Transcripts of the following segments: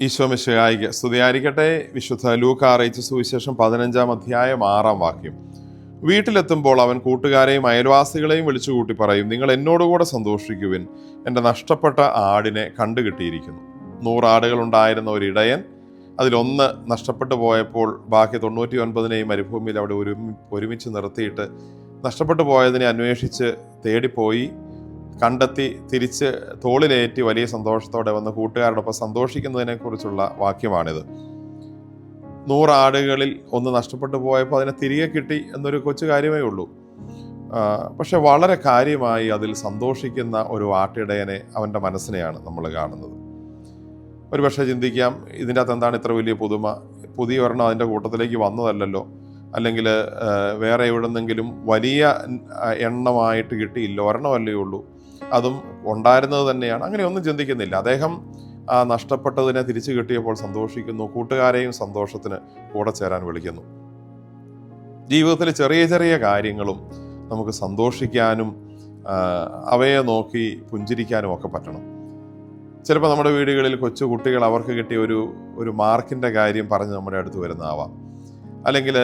ഈശോ മിശിഹായിക്ക് സ്തുതിയായിരിക്കട്ടെ. വിശുദ്ധ ലൂക്ക അറിയിച്ച സുവിശേഷം പതിനഞ്ചാം അധ്യായം ആറാം വാക്യം. വീട്ടിലെത്തുമ്പോൾ അവൻ കൂട്ടുകാരെയും അയൽവാസികളെയും വിളിച്ചുകൂട്ടി പറയും നിങ്ങൾ എന്നോടുകൂടെ സന്തോഷിക്കുവിൻ. എന്റെ നഷ്ടപ്പെട്ട ആടിനെ കണ്ടുകിട്ടിയിരിക്കുന്നു. നൂറാടുകൾ ഉണ്ടായിരുന്ന ഇടയൻ അതിലൊന്ന് നഷ്ടപ്പെട്ടു പോയപ്പോൾ ബാക്കി തൊണ്ണൂറ്റി ഒൻപതിനെയും മരുഭൂമിയിൽ അവിടെ ഒരുമി ഒരുമിച്ച് നിർത്തിയിട്ട് നഷ്ടപ്പെട്ടു പോയതിനെ അന്വേഷിച്ച് തേടിപ്പോയി. കണ്ടെത്തി തിരിച്ച് തോളിലേറ്റി വലിയ സന്തോഷത്തോടെ വന്ന് കൂട്ടുകാരോടൊപ്പം സന്തോഷിക്കുന്നതിനെക്കുറിച്ചുള്ള വാക്യമാണിത്. നൂറാടുകളിൽ ഒന്ന് നഷ്ടപ്പെട്ടു പോയപ്പോൾ അതിനെ തിരികെ കിട്ടി എന്നൊരു കൊച്ചു കാര്യമേ ഉള്ളൂ. പക്ഷെ വളരെ കാര്യമായി അതിൽ സന്തോഷിക്കുന്ന ഒരു ആട്ടിടയനെ അവന്റെ മനസ്സിനെയാണ് നമ്മൾ കാണുന്നത്. ഒരു പക്ഷേ ചിന്തിക്കാം ഇതിന്റെ അകത്ത് എന്താണ് ഇത്ര വലിയ പുതുമ? പുതിയ ഒരെണ്ണം അതിന്റെ കൂട്ടത്തിലേക്ക് വന്നതല്ലല്ലോ? അല്ലെങ്കിൽ വേറെ എവിടെന്നെങ്കിലും വലിയ എണ്ണമായിട്ട് കിട്ടിയില്ല ഒരെണ്ണമല്ലേ ഉള്ളൂ? അതും ഉണ്ടായിരുന്നത് തന്നെയാണ്. അങ്ങനെയൊന്നും ചിന്തിക്കുന്നില്ല. അദ്ദേഹം ആ നഷ്ടപ്പെട്ടതിനെ തിരിച്ചു കിട്ടിയപ്പോൾ സന്തോഷിക്കുന്നു. കൂട്ടുകാരെയും സന്തോഷത്തിന് കൂടെ ചേരാൻ വിളിക്കുന്നു. ജീവിതത്തിലെ ചെറിയ ചെറിയ കാര്യങ്ങളും നമുക്ക് സന്തോഷിക്കാനും അവയെ നോക്കി പുഞ്ചിരിക്കാനും ഒക്കെ പറ്റണം. ചിലപ്പോൾ നമ്മുടെ വീടുകളിൽ കൊച്ചു കുട്ടികൾ അവർക്ക് കിട്ടിയ ഒരു ഒരു മാർക്കിന്റെ കാര്യം പറഞ്ഞ് നമ്മുടെ അടുത്ത് വരുന്നതാവാം. അല്ലെങ്കിൽ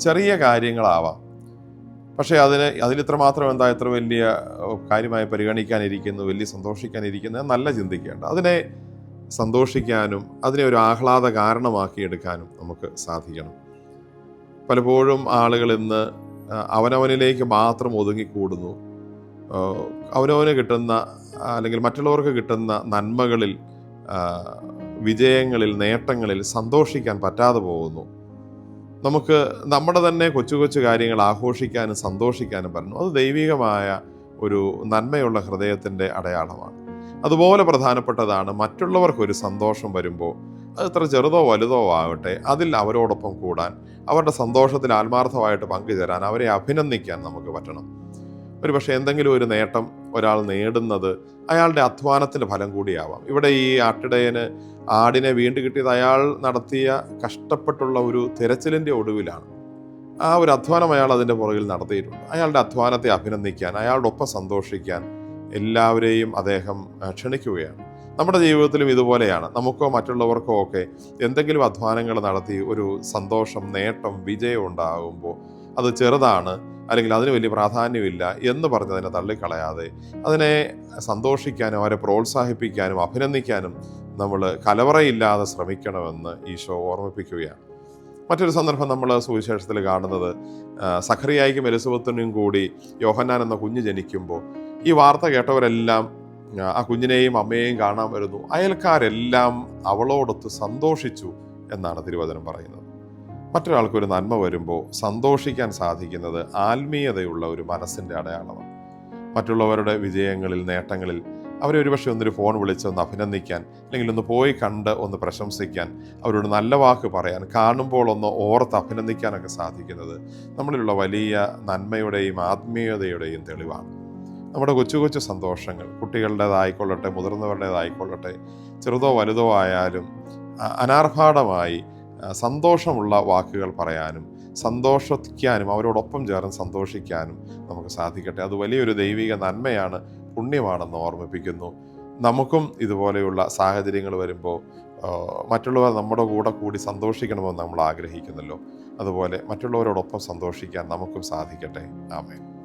ചെറിയ കാര്യങ്ങളാവാം. പക്ഷേ അതിന് അതിലിത്ര മാത്രം എന്താ ഇത്ര വലിയ കാര്യമായി പരിഗണിക്കാനിരിക്കുന്നു വലിയ സന്തോഷിക്കാനിരിക്കുന്നു നല്ല ചിന്തിക്കേണ്ട. അതിനെ സന്തോഷിക്കാനും അതിനെ ഒരു ആഹ്ലാദ കാരണമാക്കി എടുക്കാനും നമുക്ക് സാധിക്കണം. പലപ്പോഴും ആളുകൾ ഇന്ന് അവനവനിലേക്ക് മാത്രം ഒതുങ്ങിക്കൂടുന്നു. അവനവന് കിട്ടുന്ന അല്ലെങ്കിൽ മറ്റുള്ളവർക്ക് കിട്ടുന്ന നന്മകളിൽ വിജയങ്ങളിൽ നേട്ടങ്ങളിൽ സന്തോഷിക്കാൻ പറ്റാതെ പോകുന്നു. നമുക്ക് നമ്മുടെ തന്നെ കൊച്ചു കൊച്ചു കാര്യങ്ങൾ ആഘോഷിക്കാനും സന്തോഷിക്കാനും പറഞ്ഞു അത് ദൈവികമായ ഒരു നന്മയുള്ള ഹൃദയത്തിന്റെ അടയാളമാണ്. അതുപോലെ പ്രധാനപ്പെട്ടതാണ് മറ്റുള്ളവർക്കൊരു സന്തോഷം വരുമ്പോൾ അത് ചെറുതോ വലുതോ ആവട്ടെ അതിൽ അവരോടൊപ്പം കൂടാൻ അവരുടെ സന്തോഷത്തിൽ ആത്മാർത്ഥമായിട്ട് പങ്കുചേരാൻ അവരെ അഭിനന്ദിക്കാൻ നമുക്ക് പറ്റണം. ഒരു പക്ഷേ എന്തെങ്കിലും ഒരു നേട്ടം ഒരാൾ നേടുന്നത് അയാളുടെ അധ്വാനത്തിന്റെ ഫലം കൂടിയാവാം. ഇവിടെ ഈ ആട്ടിടയന് ആടിനെ വീണ്ടും കിട്ടിയത് അയാൾ നടത്തിയ കഷ്ടപ്പെട്ടുള്ള ഒരു തിരച്ചിലിന്റെ ഒടുവിലാണ്. ആ ഒരു അധ്വാനം അയാൾ അതിന്റെ പുറകിൽ നടത്തിയിട്ടുണ്ട്. അയാളുടെ അധ്വാനത്തെ അഭിനന്ദിക്കാൻ അയാളുടെ ഒപ്പം സന്തോഷിക്കാൻ എല്ലാവരെയും അദ്ദേഹം ക്ഷണിക്കുകയാണ്. നമ്മുടെ ജീവിതത്തിലും ഇതുപോലെയാണ്. നമുക്കോ മറ്റുള്ളവർക്കോ ഒക്കെ എന്തെങ്കിലും അധ്വാനങ്ങൾ നടത്തി ഒരു സന്തോഷം നേട്ടം വിജയം ഉണ്ടാകുമ്പോൾ അത് ചെറുതാണ് അല്ലെങ്കിൽ അതിന് വലിയ പ്രാധാന്യമില്ല എന്ന് പറഞ്ഞ് അതിനെ തള്ളിക്കളയാതെ അതിനെ സന്തോഷിക്കാനും അവരെ പ്രോത്സാഹിപ്പിക്കാനും അഭിനന്ദിക്കാനും നമ്മൾ കലവറയില്ലാതെ ശ്രമിക്കണമെന്ന് ഈശോ ഓർമ്മിപ്പിക്കുകയാണ്. മറ്റൊരു സന്ദർഭം നമ്മൾ സുവിശേഷത്തിൽ കാണുന്നത് സഖറിയായിക്കും എലിസബത്തിനും കൂടി യോഹന്നാൻ എന്ന കുഞ്ഞ് ജനിക്കുമ്പോൾ ഈ വാർത്ത കേട്ടവരെല്ലാം ആ കുഞ്ഞിനെയും അമ്മയെയും കാണാൻ വരുന്നു. അയൽക്കാരെല്ലാം അവളോടൊത്ത് സന്തോഷിച്ചു എന്നാണ് തിരുവചനം പറയുന്നത്. മറ്റൊരാൾക്കൊരു നന്മ വരുമ്പോൾ സന്തോഷിക്കാൻ സാധിക്കുന്നത് ആത്മീയതയുള്ള ഒരു മനസ്സിന്റെ അടയാളമാണ്. മറ്റുള്ളവരുടെ വിജയങ്ങളിൽ നേട്ടങ്ങളിൽ അവരെ ഒരുപക്ഷെ ഒന്നൊരു ഫോൺ വിളിച്ച് ഒന്ന് അഭിനന്ദിക്കാൻ അല്ലെങ്കിൽ ഒന്ന് പോയി കണ്ട് ഒന്ന് പ്രശംസിക്കാൻ അവരോട് നല്ല വാക്ക് പറയാൻ കാണുമ്പോൾ ഒന്ന് ഓർത്ത് അഭിനന്ദിക്കാനൊക്കെ സാധിക്കുന്നത് നമ്മളിലുള്ള വലിയ നന്മയുടെയും ആത്മീയതയുടെയും തെളിവാണ്. നമ്മുടെ കൊച്ചു കൊച്ചു സന്തോഷങ്ങൾ കുട്ടികളുടേതായിക്കൊള്ളട്ടെ മുതിർന്നവരുടേതായിക്കൊള്ളട്ടെ ചെറുതോ വലുതോ ആയാലും അനാർഭാടമായി സന്തോഷമുള്ള വാക്കുകൾ പറയാനും സന്തോഷിക്കാനും അവരോടൊപ്പം ചേർന്ന് സന്തോഷിക്കാനും നമുക്ക് സാധിക്കട്ടെ. അത് വലിയൊരു ദൈവിക നന്മയാണ് പുണ്യമാണെന്ന് ഓർമ്മിപ്പിക്കുന്നു. നമുക്കും ഇതുപോലെയുള്ള സാഹചര്യങ്ങൾ വരുമ്പോൾ മറ്റുള്ളവർ നമ്മുടെ കൂടെ കൂടി സന്തോഷിക്കണമെന്ന് നമ്മൾ ആഗ്രഹിക്കുന്നല്ലോ അതുപോലെ മറ്റുള്ളവരോടൊപ്പം സന്തോഷിക്കാൻ നമുക്കും സാധിക്കട്ടെ. ആമേൻ.